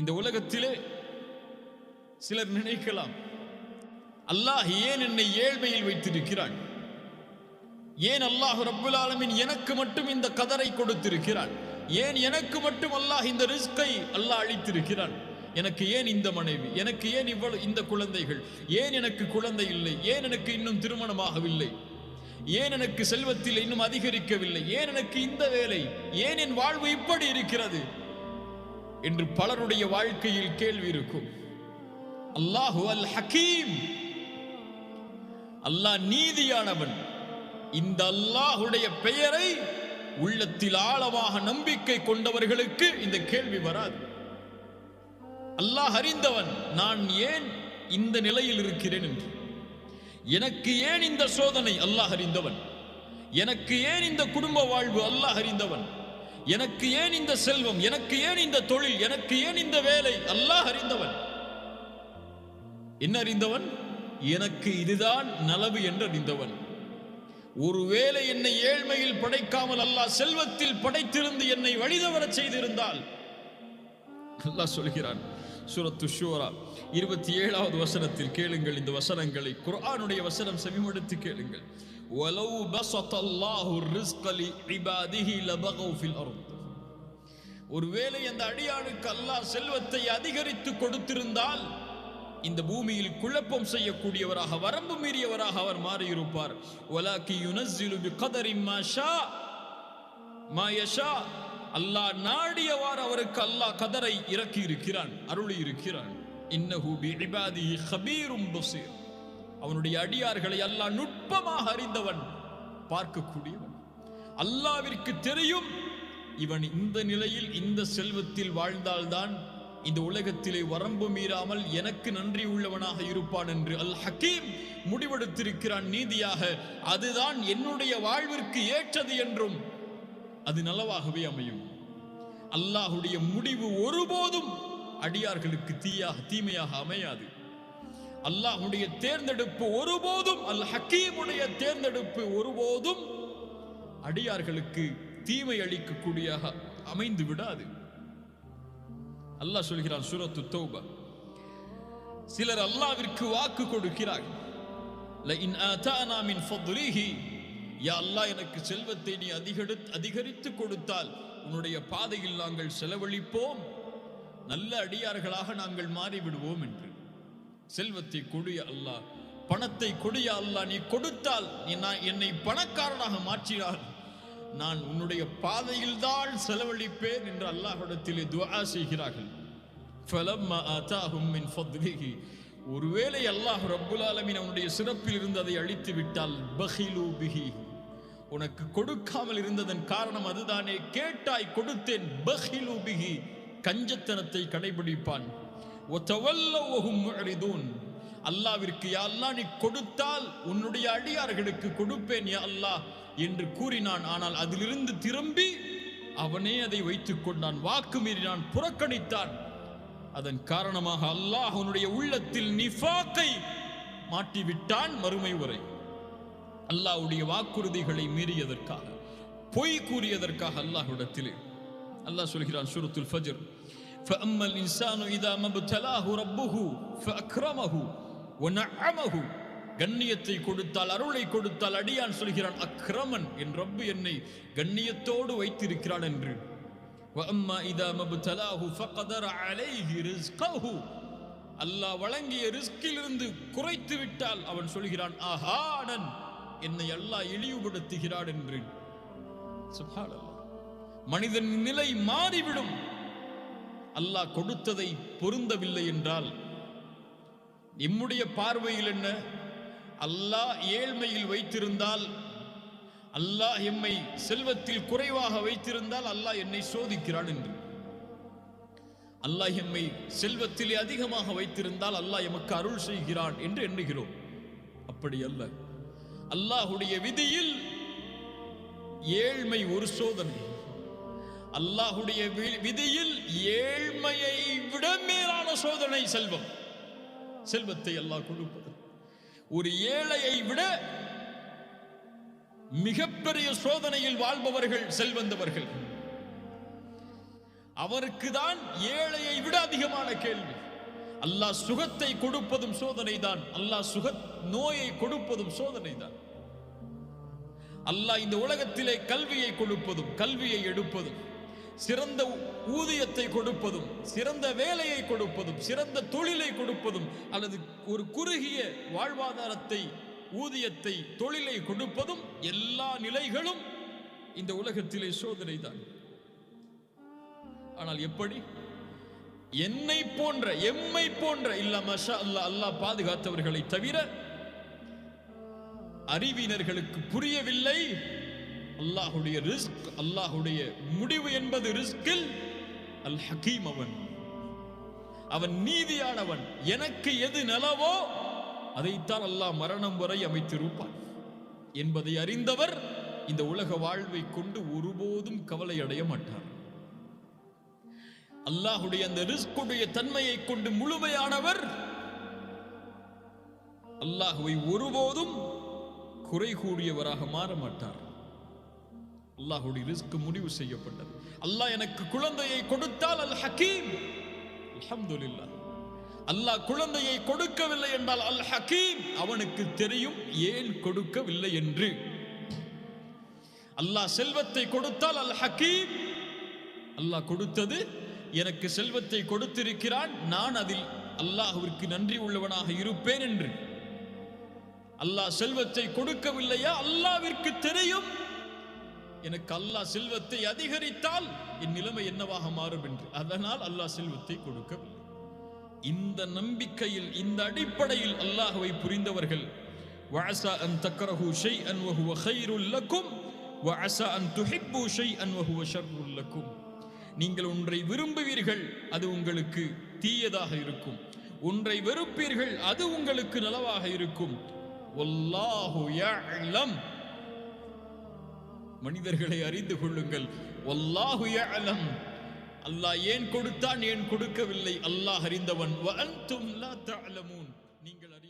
இந்த உலகத்திலே சிலர் நினைக்கலாம் அல்லாஹ் ஏன் என்னை ஏழ்மையில் வைத்திருக்கிறான்? ஏன் அல்லாஹ் ரப்புல் ஆலமின் எனக்கு மட்டும் இந்த கதரை கொடுத்திருக்கிறான்? ஏன் எனக்கு மட்டும் அல்லாஹ் இந்த ரிஸ்கை அல்லாஹ் அளித்திருக்கிறான்? எனக்கு ஏன் இந்த மனைவி எனக்கு ஏன் இவ்வளவு இந்த குழந்தைகள்? ஏன் எனக்கு குழந்தை இல்லை? ஏன் எனக்கு இன்னும் திருமணமாகவில்லை? ஏன் எனக்கு செல்வத்தில் இன்னும் அதிகரிக்கவில்லை? ஏன் எனக்கு இந்த வேலை? ஏன் என் வாழ்வு இப்படி இருக்கிறது? என்று பலருடைய வாழ்க்கையில் கேள்வி இருக்கும். அல்லாஹு அல் ஹக்கீம் அல்லாஹ் நீதியானவன். இந்த அல்லாஹுடைய பெயரை உள்ளத்தில் ஆழமாக நம்பிக்கை கொண்டவர்களுக்கு இந்த கேள்வி வராது. அல்லாஹ் அறிந்தவன் நான் ஏன் இந்த நிலையில் இருக்கிறேன் என்று? எனக்கு ஏன் இந்த சோதனை? அல்லாஹ் அறிந்தவன். எனக்கு ஏன் இந்த குடும்ப வாழ்வு? அல்லாஹ் அறிந்தவன். எனக்கு ஏன் இந்த செல்வம்? எனக்கு ஏன் இந்த தொழில்? எனக்கு ஏன் இந்த வேலை? அல்லாஹ் அறிந்தவன். என்ன அறிந்தவன்? எனக்கு இதுதான் நலவு என்று அறிந்தவன். ஒருவேளை என்னை ஏழ்மையில் படைக்காமல் அல்லாஹ் செல்வத்தில் படைத்திருந்து என்னை வழிதவரச் செய்திருந்தால் அல்லாஹ் சொல்கிறான் சூரத்து ஷூரா இருபத்தி ஏழாவது வசனத்தில் கேளுங்கள் இந்த வசனங்களை குர்ஆனுடைய வசனம் செவிமடுத்து கேளுங்கள் وَلَوْ بَسَطَ اللَّهُ الرِّزْقَ لِعِبَادِهِ لَبَغَوْا فِي الْأَرْضِ ஒருவேளை அந்த அடியானுக்கு அல்லாஹ் செல்வத்தை அதிகரித்து கொடுத்திருந்தால் இந்த பூமியில் குழப்பம் செய்யக்கூடியவராக வரம்பு மீறியவராக அவர் மாறியிருப்பார் வலாக்கி யுனஸ்ஸிலு பிகதரி மா ஷா மா யஷா அல்லாஹ் நாடியவாறு அவருக்கு அல்லாஹ் கதரை இறக்கி இருக்கிறான் அருளி இருக்கிறான் இன்னஹு பிஇபாதி இபாதிஹி ஹபீரும் அவனுடைய அடியார்களை அல்லாஹ் நுட்பமாக அறிந்தவன் பார்க்கக்கூடியவன். அல்லாவிற்கு தெரியும் இவன் இந்த நிலையில் இந்த செல்வத்தில் வாழ்ந்தால்தான் இந்த உலகத்திலே வரம்பு மீறாமல் எனக்கு நன்றி உள்ளவனாக இருப்பான் என்று அல் ஹக்கீம் முடிவெடுத்திருக்கிறான் நீதியாக. அதுதான் என்னுடைய வாழ்விற்கு ஏற்றது என்றும் அது நல்லவாகவே அமையும். அல்லாஹுடைய முடிவு ஒருபோதும் அடியார்களுக்கு தீயாக தீமையாக அமையாது. அல்லாஹுடைய தேர்ந்தெடுப்பு ஒருபோதும் அல் ஹக்கீமுடைய தேர்ந்தெடுப்பு ஒருபோதும் அடியார்களுக்கு தீமை அளிக்கக்கூடிய அமைந்து விடாது. அல்லாஹ் சொல்கிறான் சூரத்து தௌபா. சிலர் அல்லாவிற்கு வாக்கு கொடுக்கிறார்கள். யா அல்லா எனக்கு செல்வத்தை நீ அதிகடு அதிகரித்து கொடுத்தால் உன்னுடைய பாதையில் நாங்கள் செலவழிப்போம். நல்ல அடியார்களாக நாங்கள் மாறிவிடுவோம் என்று. செல்வத்தை கொடிய அல்லாஹ். பணத்தை கொடிய அல்லாஹ். நீ கொடுத்தால் நீ நான் என்னை பணக்காரனாக மாற்றினார் நான் உன்னுடைய பாதையில் தான் செலவழிப்பேன் என்று அல்லாஹிடத்திலே துவா செய்கிறார்கள். ஒருவேளை அல்லாஹ் ரப்புல் ஆலமின் அவனுடைய சிறப்பில் இருந்து அதை அழித்து விட்டால் பஹிலு பிஹி. உனக்கு கொடுக்காமல் இருந்ததன் காரணம் அதுதானே. கேட்டாய் கொடுத்தேன். பஹிலூபிகி கஞ்சத்தனத்தை கடைபிடிப்பான். அல்லாவிற்கு யாழ்லா நீ கொடுத்தால் உன்னுடைய அடியார்களுக்கு கொடுப்பேன் யா அல்லாஹ் என்று கூறினான். ஆனால் அதிலிருந்து திரும்பி அவனே அதை வைத்துக் கொண்டான். வாக்கு மீறினான் புறக்கணித்தான். அதன் காரணமாக அல்லாஹ் உன்னுடைய உள்ளத்தில் நிஃபாக்கை மாட்டிவிட்டான் மறுமை உரை அல்லாஹ்வுடைய வாக்குறுதிகளை மீறியதற்காக பொய் கூறியதற்காக அல்லாஹ்விடத்திலே அல்லாஹ் சொல்கிறான் சூரத்துல் ஃபஜ்ர் فأما الإنسان إذا ما ابتلاه ربه فأكرمه ونعمه கண்ணியத்தை கொடுத்தால் அருளை கொடுத்தால் அடியான் சொல்கிறான் அக்ரமன் என் ரப்பு என்னை கண்ணியத்தோடு வைத்திருக்கிறான் என்று وأما إذا ما ابتلاه فقدر عليه رزقه அல்லாஹ் வழங்கிய ரிஸ்கிலிருந்து குறைத்து விட்டால் அவன் சொல்கிறான் ஆஹானன் என்னை அல்லாஹ் இழிவுபடுத்துகிறான் என்று மனிதன் நிலை மாறிவிடும். அல்லாஹ் கொடுத்ததை பொருந்தவில்லை என்றால் நம்முடைய பார்வையில் என்ன? அல்லாஹ் ஏழ்மையில் வைத்திருந்தால் அல்லாஹ் எம்மை செல்வத்தில் குறைவாக வைத்திருந்தால் அல்லாஹ் என்னை சோதிக்கிறான் என்று. அல்லாஹ் எம்மை செல்வத்திலே அதிகமாக வைத்திருந்தால் அல்லாஹ் எமக்கு அருள் செய்கிறான் என்று எண்ணுகிறோம். அப்படி அல்ல. அல்லாஹுடைய விதியில் ஏழ்மை ஒரு சோதனை. அல்லாஹுடைய வி- விதியில் ஏழ்மையை விட மேலான சோதனை செல்வம். செல்வத்தை அல்லாஹ் கொடுப்பது. ஒரு ஏழையை விட மிகப்பெரிய சோதனையில் வாழ்பவர்கள் செல்வந்தவர்கள். அவருக்கு தான் ஏழையை விட அதிகமான கேள்வி. அல்லாஹ் சுகத்தை கொடுப்பதும் சோதனை தான் அல்லாஹ் சுக நோயை கொடுப்பதும் சோதனை தான் அல்லாஹ் இந்த உலகத்திலே கல்வியை கொடுப்பதும் கல்வியை எடுப்பதும் சிறந்த ஊதியத்தை கொடுப்பதும் சிறந்த வேலையை கொடுப்பதும் சிறந்த தொழிலை கொடுப்பதும் அல்லது ஒரு குறுகிய வாழ்வாதாரத்தை ஊதியத்தை தொழிலை கொடுப்பதும் எல்லா நிலைகளும் இந்த உலகத்திலே சோதனை தான் ஆனால் எப்படி? என்னை போன்ற எம்மை போன்ற இல்லாம மஷா அல்லா அல்லாஹ் பாதுகாத்தவர்களை தவிர அறிவினர்களுக்கு புரியவில்லை. அல்லாஹுடைய ரிஸ்க் அல்லாஹுடைய முடிவு என்பது ரிஸ்கில் அல் ஹக்கீம் அவன். அவன் நீதியானவன். எனக்கு எது நலவோ அதைத்தான் அல்லாஹ் மரணம் வரை அமைத்திருப்பான். என்பதை அறிந்தவர் இந்த உலக வாழ்வை கொண்டு ஒருபோதும் கவலை அடைய மாட்டார். அல்லாஹுடைய அந்த ரிஸ்குடைய தன்மையை கொண்டு முழுமையானவர். அல்லாஹுவை ஒருபோதும் குறை கூடியவராக மாற மாட்டார். அல்லாஹுடைய ரிஸ்க் முடிவு செய்யப்பட்டது. அல்லாஹ் எனக்கு குழந்தையை கொடுத்தால் அல் ஹக்கீம். அல்ஹம்துலில்லாஹ். அல்லாஹ் குழந்தையை கொடுக்கவில்லை என்றால் அல் ஹக்கீம். அவனுக்கு தெரியும் ஏன் கொடுக்கவில்லை என்று. அல்லாஹ் செல்வத்தை கொடுத்தால் அல் ஹக்கீம். அல்லாஹ் கொடுத்தது எனக்கு செல்வத்தை கொடுத்திருக்கிறான் நான் அதில் அல்லாஹ்விற்கு நன்றி உள்ளவனாக இருப்பேன் என்று. அல்லாஹ் செல்வத்தை கொடுக்கவில்லையா? அல்லாவிற்கு தெரியும். எனக்கு அல்லாஹ் செல்வத்தை அதிகரித்தால் என் நிலைமை என்னவாக மாறும் என்று. அதனால் அல்லாஹ் செல்வத்தை கொடுக்கவில்லை. இந்த நம்பிக்கையில் இந்த அடிப்படையில் அல்லாஹுவை புரிந்தவர்கள் வஅஸா அன் ஷை அன் வஹுவ கைருல் லக்கும் வஅஸா அன் துஹிப்பு ஷைஅன் வஹுவ ஷர்ருல் உள்ளக்கும் நீங்கள் ஒன்றை விரும்புவீர்கள் அது உங்களுக்கு தீயதாக இருக்கும். ஒன்றை வெறுப்பீர்கள் அது உங்களுக்கு நலவாக இருக்கும். மனிதர்களை அறிந்து கொள்ளுங்கள். வல்லாஹு அல்லாஹ் ஏன் கொடுத்தான் ஏன் கொடுக்கவில்லை? அல்லாஹ் அறிந்தவன் நீங்கள் அறி